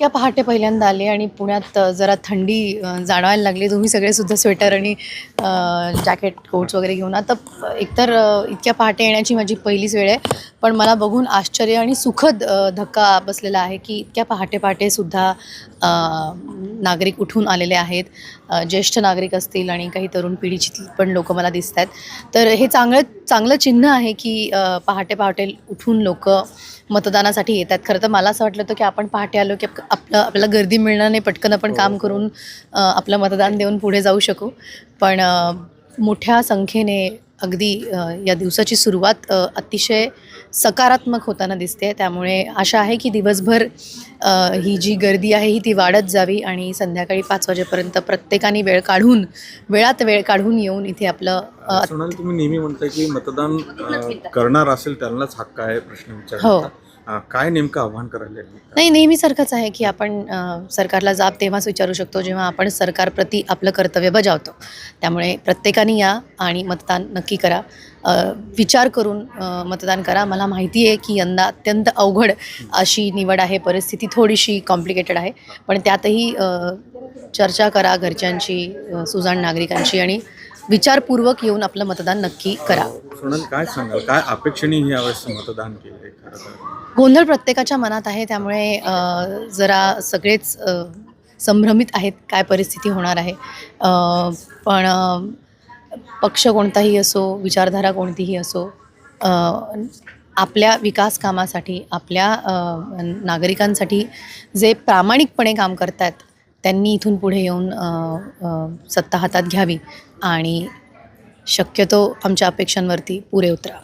इतक्या पहाटे पहिल्यांदा आले आणि पुण्यात जरा थंडी जाणवायला लागली. तुम्ही सगळे सुद्धा स्वेटर आणि जॅकेट कोट्स वगैरे घेऊन आता एकतर इतक्या पहाटे येण्याची माझी पहिलीच वेळ आहे. पण मला बघून आश्चर्य आणि सुखद धक्का बसलेला आहे की इतक्या पहाटे पहाटेसुद्धा नागरिक उठून आलेले आहेत. ज्येष्ठ नागरिक असतील आणि काही तरुण पिढीची पण लोक मला दिसत आहेत. तर हे चांगलं चांगलं चिन्ह आहे की पहाटे पहाटे उठून लोक मतदानासाठी येतात. खरं तर मला असं वाटलं होतं की आपण पहाटे आलो की आप- आपलं आपल्याला गर्दी मिळणार नाही पटकन आपण काम करून अ, आपलं मतदान देऊन पुढे जाऊ शकू. पण मोठ्या संख्येने अगदी या दिवसाची सुरुवात अतिशय सकारात्मक होताना दिसते. त्यामुळे आशा आहे की दिवसभर ही जी गर्दी आहे ही ती वाढत जावी आणि संध्याकाळी पाच वाजेपर्यंत प्रत्येकाने वेळ काढून वेळात वेळ काढून येऊन इथे आपलं तुम्ही नेहमी म्हणताय की मतदान करणार असेल त्यांनाच हक्क आहे प्रश्न हो. काय नेमकं आव्हान करायला नाही नेहमीसारखंच आहे की आपण सरकारला जाब तेव्हाच विचारू शकतो जेव्हा आपण सरकारप्रती आपलं कर्तव्य बजावतो. त्यामुळे प्रत्येकाने या आणि मतदान नक्की करा. विचार करून मतदान करा. मला माहिती आहे की यंदा अत्यंत अवघड अशी निवड आहे. परिस्थिती थोडीशी कॉम्प्लिकेटेड आहे. पण त्यातही चर्चा करा घरच्यांची सुजाण नागरिकांची आणि विचारपूर्वक येऊन आपलं मतदान नक्की करा. सोनाली काय सांगाल? काय अपेक्षेने ही यावेळेस मतदान केलंय खरं तर? गोंधळ प्रत्येकाच्या मनात आहे त्यामुळे अ, जरा सगळेच अ, संभ्रमित आहेत काय परिस्थिती होणार आहे. अ, पण अ, पक्ष कोणताही असो विचारधारा कोणतीही असो अ, आपल्या विकास कामासाठी आपल्या अ, नागरिकांसाठी जे प्रामाणिकपणे काम करतात त्यांनी इथून पुढे येऊन सत्ता हातात घ्यावी आणि शक्यतो आमच्या अपेक्षांवरती पुरे उतरा